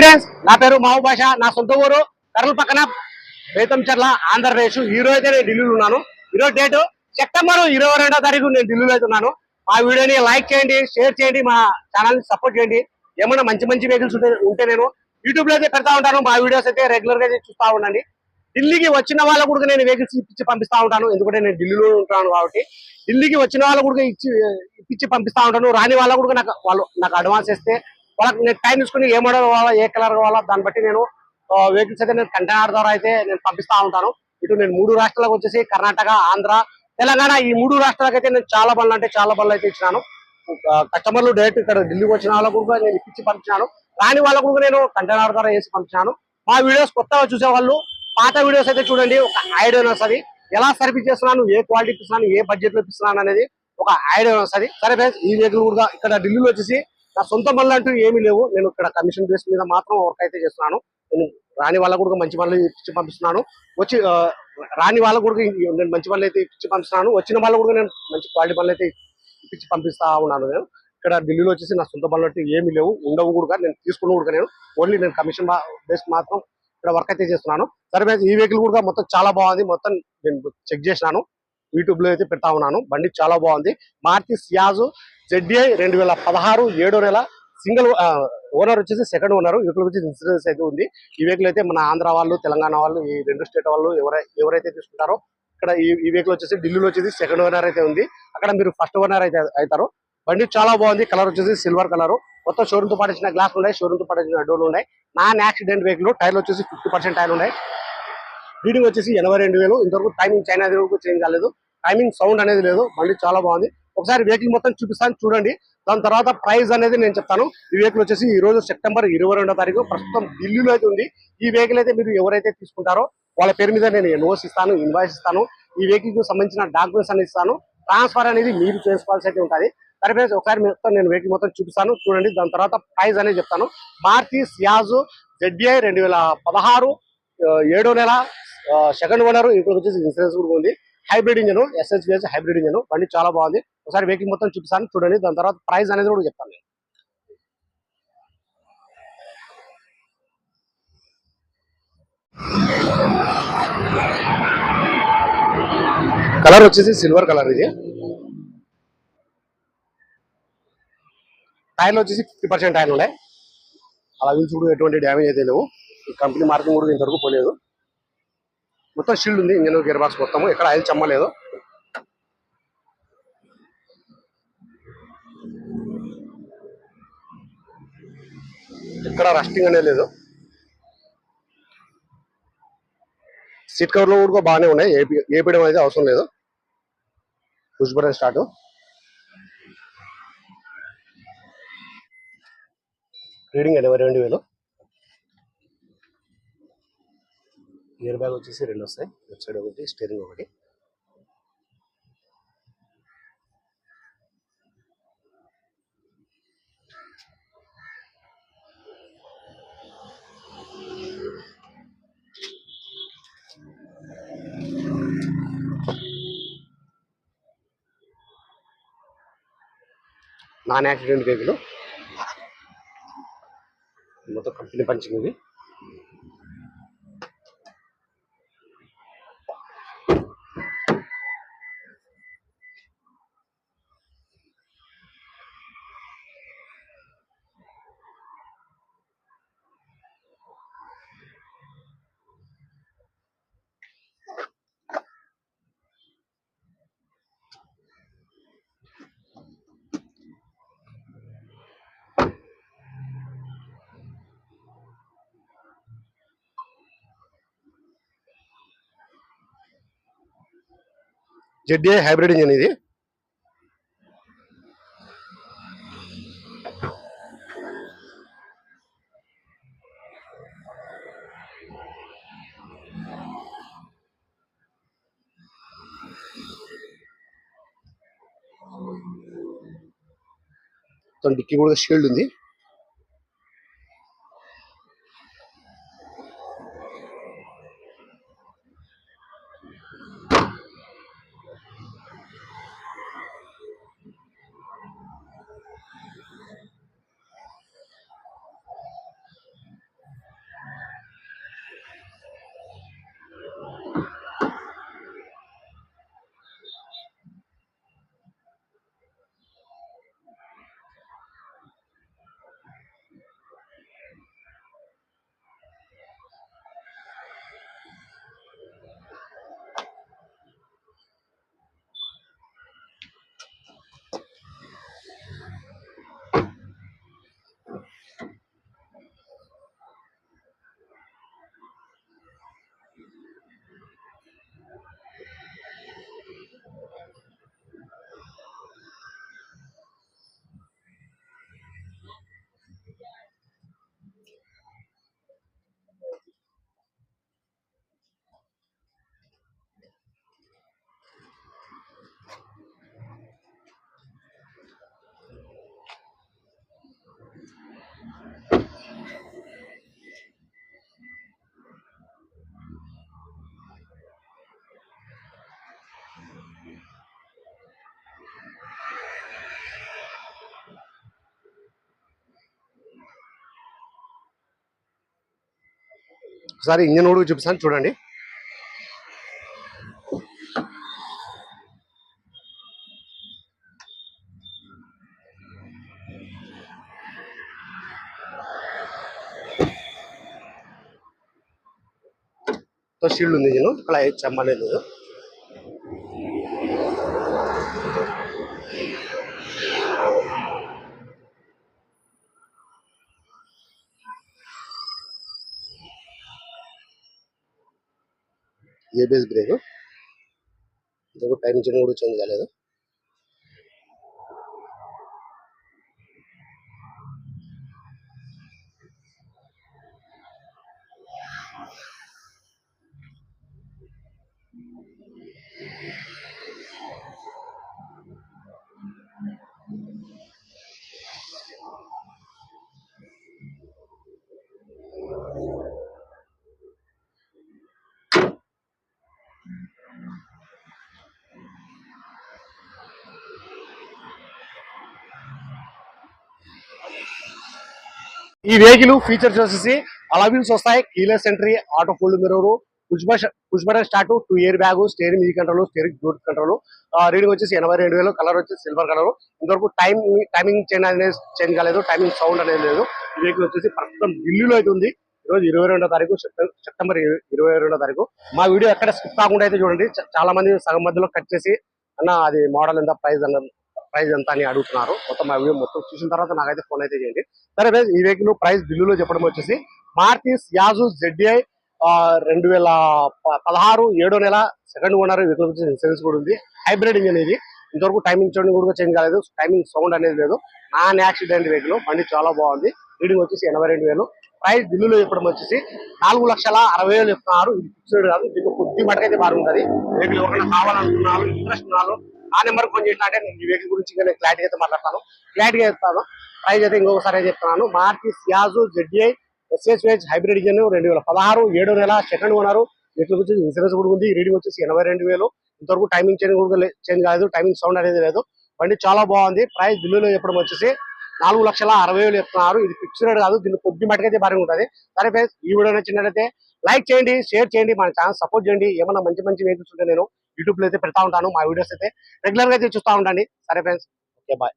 Friends నా పేరు మావు భాష నా సొంత ఊరు కర్నూలు పక్కన బేతంచర్ల ఆంధ్రప్రదేశ్. ఈరోజు అయితే నేను ఢిల్లీలో ఉన్నాను. ఈరోజు డేట్ సెప్టెంబర్ ఇరవై రెండో తారీఖు నేను ఢిల్లీలో అయితే ఉన్నాను. మా వీడియోని లైక్ చేయండి షేర్ చేయండి మా ఛానల్ని సపోర్ట్ చేయండి. ఏమైనా మంచి మంచి వెహికల్స్ ఉంటే నేను యూట్యూబ్లో అయితే పెడతా ఉంటాను. మా వీడియోస్ అయితే రెగ్యులర్గా అయితే చూస్తా ఉండండి. ఢిల్లీకి వచ్చిన వాళ్ళ కూడా నేను వెహికల్స్ ఇప్పించి పంపిస్తా ఉంటాను. ఎందుకంటే నేను ఢిల్లీలో ఉంటాను కాబట్టి. ఢిల్లీకి వచ్చిన వాళ్ళ కూడా ఇచ్చి ఇప్పించి పంపిస్తా ఉంటాను. రాని వాళ్ళ కూడా నాకు వాళ్ళు నాకు అడ్వాన్స్ ఇస్తే వాళ్ళకి నేను టైం తీసుకుని ఏ మోడల్ కావాలా ఏ కలర్ కావాలా దాన్ని బట్టి నేను వెహికల్స్ అయితే నేను కంటైనర్ ద్వారా అయితే నేను పంపిస్తా ఉంటాను. ఇటు నేను మూడు రాష్ట్రాలకు వచ్చేసి కర్ణాటక ఆంధ్ర తెలంగాణ ఈ మూడు రాష్ట్రాలకు అయితే నేను చాలా బండ్లు అంటే చాలా బండ్లు అయితే ఇచ్చినాను. కస్టమర్లు డైరెక్ట్ ఇక్కడ ఢిల్లీకి వచ్చిన వాళ్ళకు కూడా నేను ఇప్పించి పంపించాను రాని వాళ్ళకు కూడా నేను కంటైనర్ ద్వారా వేసి పంపించాను మా వీడియోస్ కొత్తగా చూసే వాళ్ళు పాత వీడియోస్ అయితే చూడండి ఒక ఐడియా వస్తుంది ఎలా సర్వీస్ చేస్తున్నాను ఏ క్వాలిటీ ఇస్తున్నాను ఏ బడ్జెట్లో ఇస్తున్నాను అనేది ఒక ఐడియా వస్తుంది సరే ఫ్రెండ్స్ ఈ వెహికల్ కూడా ఇక్కడ ఢిల్లీలో వచ్చేసి నా సొంత బండ్లు అంటూ ఏమీ లేవు. నేను ఇక్కడ కమిషన్ బేస్ మీద మాత్రం వర్క్ అయితే చేస్తున్నాను. నేను రాని వాళ్ళకు కూడా మంచి బండ్లు ఇచ్చి పంపిస్తున్నాను. వచ్చి రాని వాళ్ళకు కూడా నేను మంచి బండ్లు అయితే ఇచ్చి పంపిస్తున్నాను. వచ్చిన వాళ్ళకు కూడా నేను మంచి క్వాలిటీ బండ్లు అయితే ఇప్పించి పంపిస్తా ఉన్నాను నేను. ఇక్కడ ఢిల్లీలో వచ్చేసి నా సొంత బండ్లు అంటే ఏమీ లేవు. ఉండవు కూడా. నేను తీసుకున్న కూడా నేను. ఓన్లీ నేను కమిషన్ బేస్ మాత్రం ఇక్కడ వర్క్ అయితే చేస్తున్నాను. సరే ఈ వెహికల్ కూడా మొత్తం చాలా బాగుంది. మొత్తం నేను చెక్ చేసినాను. యూట్యూబ్లో అయితే పెడతా ఉన్నాను. బండి చాలా బాగుంది. మార్తి సియాజు జెడ్డీఐ రెండు వేల పదహారు ఏడో నెల సింగిల్ ఓనర్ వచ్చేసి సెకండ్ ఓనర్. ఇక్కడ వచ్చేసి ఇన్సూరెన్స్ అయితే ఉంది. ఈ వెహికల్ అయితే మన ఆంధ్ర వాళ్ళు తెలంగాణ వాళ్ళు ఈ రెండు స్టేట్ వాళ్ళు ఎవరై ఎవరైతే తీసుకుంటారో ఇక్కడ ఈ ఈ వెహికల్ వచ్చేసి ఢిల్లీలో వచ్చేసి సెకండ్ ఓనర్ అయితే ఉంది. అక్కడ మీరు ఫస్ట్ ఓనర్ అయితే అవుతారు. బండి చాలా బాగుంది. కలర్ వచ్చేసి సిల్వర్ కలర్. మొత్తం షోరూమ్తో పాటించిన గ్లాస్ ఉన్నాయి. షోరూమ్తో పాటించిన డోర్లు ఉన్నాయి. నాన్ యాక్సిడెంట్ వెహికల్ టైర్లు వచ్చేసి ఫిఫ్టీ పర్సెంట్ టైర్లు ఉన్నాయి. రీడింగ్ వచ్చేసి ఎనభై రెండు వేలు. ఇంతవరకు టైమింగ్ చైనా వరకు చేంజ్ కాలేదు. టైమింగ్ సౌండ్ అనేది లేదు. బండి చాలా బాగుంది. ఒకసారి వెహికల్ మొత్తం చూపిస్తాను చూడండి. దాని తర్వాత ప్రైస్ అనేది నేను చెప్తాను. ఈ వెహికల్ వచ్చేసి ఈ రోజు సెప్టెంబర్ ఇరవై రెండో తారీఖు ప్రస్తుతం ఢిల్లీలో అయితే ఉంది. ఈ వెహికల్ అయితే మీరు ఎవరైతే తీసుకుంటారో వాళ్ళ పేరు మీద నేను నోట్స్ ఇస్తాను ఇన్వాయిస్ ఇస్తాను. ఈ వెహికల్కు సంబంధించిన డాక్యుమెంట్స్ అన్ని ఇస్తాను. ట్రాన్స్ఫర్ అనేది మీరు చేసుకోవాల్సి అయితే ఉంటుంది. సరే ఫ్రెండ్స్ ఒకసారి మొత్తం నేను వెహికల్ మొత్తం చూపిస్తాను చూడండి. దాని తర్వాత ప్రైజ్ అనేది చెప్తాను. మారుతి సియాజు జెడ్బిఐ రెండు వేల పదహారు ఏడో నెల సెకండ్ ఓనర్ ఇప్పుడు వచ్చేసి ఇన్సూరెన్స్ కూడా ఉంది. Hybrid engine SSBS hybrid engine బండి చాలా బాగుంది. ఒకసారి వెహికల్ మొత్తం చూపిస్తాను చూడండి. దాని తర్వాత ప్రైస్ అనేది కూడా చెప్తాను నేను. కలర్ వచ్చేసి సిల్వర్ కలర్ ఇది. టైర్లు వచ్చేసి ఫిఫ్టీ పర్సెంట్ టైర్లు ఉన్నాయి అలా చూసి కూడా ఎటువంటి డ్యామేజ్ అయితే లేవు. ఈ కంపెనీ మార్కింగ్ కూడా ఇంతవరకు పోలేదు. మొత్తం షీల్డ్ ఉంది ఇంజన్ గేర్ బాక్స్ మొత్తము. ఎక్కడ ఆయిల్ చమ్మలేదు. ఎక్కడ రస్టింగ్ అనేది లేదు. సీట్ కవర్లు కూడా బాగానే ఉన్నాయి. ఏపీ ఏపీయడం అయితే అవసరం లేదు. పుష్ బటన్ స్టార్ట్ రీడింగ్ ఎనభై రెండు వేలు. ఇయర్ బ్యాగ్ వచ్చేసి రెండు వస్తాయి. లెఫ్ట్ సైడ్ ఒకటి స్టీరింగ్ ఒకటి. నాన్ యాక్సిడెంట్ వెహికల్ మొత్తం కంపెనీ పంచింగ్ ఇది. జెడ్డీఐ హైబ్రిడ్ ఇంజన్ ఇది. మొత్తం డిక్కీ కూడా షీల్డ్ ఉంది. ఒకసారి ఇంజన్ కూడా చూపిస్తాను చూడండి. షీల్డ్ ఉంది ఇంజన్. అలా చెమ్మలేదు లేదు ఏబిఎస్ బ్రేక్? ఇంకొక టైం ఇంజిన్ కూడా చేంజ్ కాలేదు. ఈ వెహికల్ ఫీచర్స్ వచ్చేసి అలవిల్స్ వస్తాయి. Keyless entry auto fold mirror push button start two airbag steering music control steering bluetooth control reading వచ్చేసి ఎనభై రెండు వేలు కలర్ వచ్చేసి సిల్వర్ కలర్ ఇంతవరకు టైం టైమింగ్ చేంజ్ అనేది చేంజ్ కాలేదు టైమింగ్ సౌండ్ అనేది లేదు. ఈ వెహికల్ వచ్చేసి ప్రస్తుతం ఢిల్లీలో అయితే ఉంది. ఈ రోజు ఇరవై రెండో తారీఖు సెప్టెంబర్ సెప్టెంబర్ ఇరవై రెండో తారీఖు. మా వీడియో ఎక్కడ స్కిప్ కాకుండా అయితే చూడండి. చాలా మంది సగం మధ్యలో కట్ చేసి అన్న అది మోడల్ ఎంత ప్రైస్ అన్న ప్రైస్ ఎంత అని అడుగుతున్నారు. మొత్తం మా వీడియో మొత్తం చూసిన తర్వాత నాకైతే ఫోన్ అయితే చేయండి. సరే guys, ఈ వెహికల్ ప్రైస్ బిల్లులో చెప్పడం వచ్చేసి మార్తిస్ యాజు జెడ్ఐ రెండు వేల ప- పదహారు ఏడో నెల సెకండ్ ఓనర్ వెహికల్ వచ్చేసి ఇన్సూరెన్స్ కూడా ఉంది. హైబ్రిడ్ ఇంజన్ ఇది. ఇంతవరకు టైమింగ్ చూడండి కూడా చేంజ్ కాలేదు. టైమింగ్ సౌండ్ అనేది లేదు. నాన్ యాక్సిడెంట్ వెహికల్ బండి చాలా బాగుంది. రీడింగ్ వచ్చేసి ఎనభై రెండు వేలు. ప్రైస్ బిల్లులో చెప్పడం వచ్చేసి నాలుగు లక్షల అరవై వేలు చెప్తున్నారు. ఇది ఫిక్స్డ్ కాదు. దీనికి కొద్ది మటుకైతే బాగుంటుంది. వెహికల్ ఎవరైనా కావాలనుకున్నారు ఇంట్రెస్ట్ ఉన్నారు ఆ నెంబర్ ఫోన్ చేసినా అంటే నేను ఈ వెహికల్ గురించి ఇంకా క్లారిటీ అయితే మాట్లాడతాను. క్లారిటీగా చెప్తాను. ప్రైస్ అయితే ఇంకొకసారి చెప్తున్నాను. మార్కి Ciaz ZI SSH hybrid engine రెండు వేల పదహారు ఏడో నెల సెకండ్ ఓనర్ వీటి గురించి ఇన్సూరెన్స్ కూడా ఉంది. రీడింగ్ వచ్చేసి ఎనభై రెండు వేలు. ఇంతవరకు టైమింగ్ చేంజ్ కూడా చేంజ్ కాలేదు. టైమింగ్ సౌండ్ అనేది లేదు. బండి చాలా బాగుంది. ప్రైస్ బిల్లులో చెప్పడం వచ్చేసి నాలుగు లక్షల అరవై వేలు చెప్తున్నారు. ఇది ఫిక్స్డ్ రేట్ కాదు. దీన్ని కొద్ది మటుకైతే భారీగా ఉంటుంది. సరే ఫ్రెండ్స్ ఈ వీడియో నచ్చినట్లయితే లైక్ చేయండి షేర్ చేయండి మన ఛానల్ సపోర్ట్ చేయండి. ఏమన్నా మంచి మంచి వెహికల్స్ ఉంటే నేను యూట్యూబ్లో అయితే పెడతా ఉంటాను మా వీడియోస్ అయితే. రెగ్యులర్గా అయితే చూస్తూ ఉండండి. సరే ఫ్రెండ్స్ ఓకే బాయ్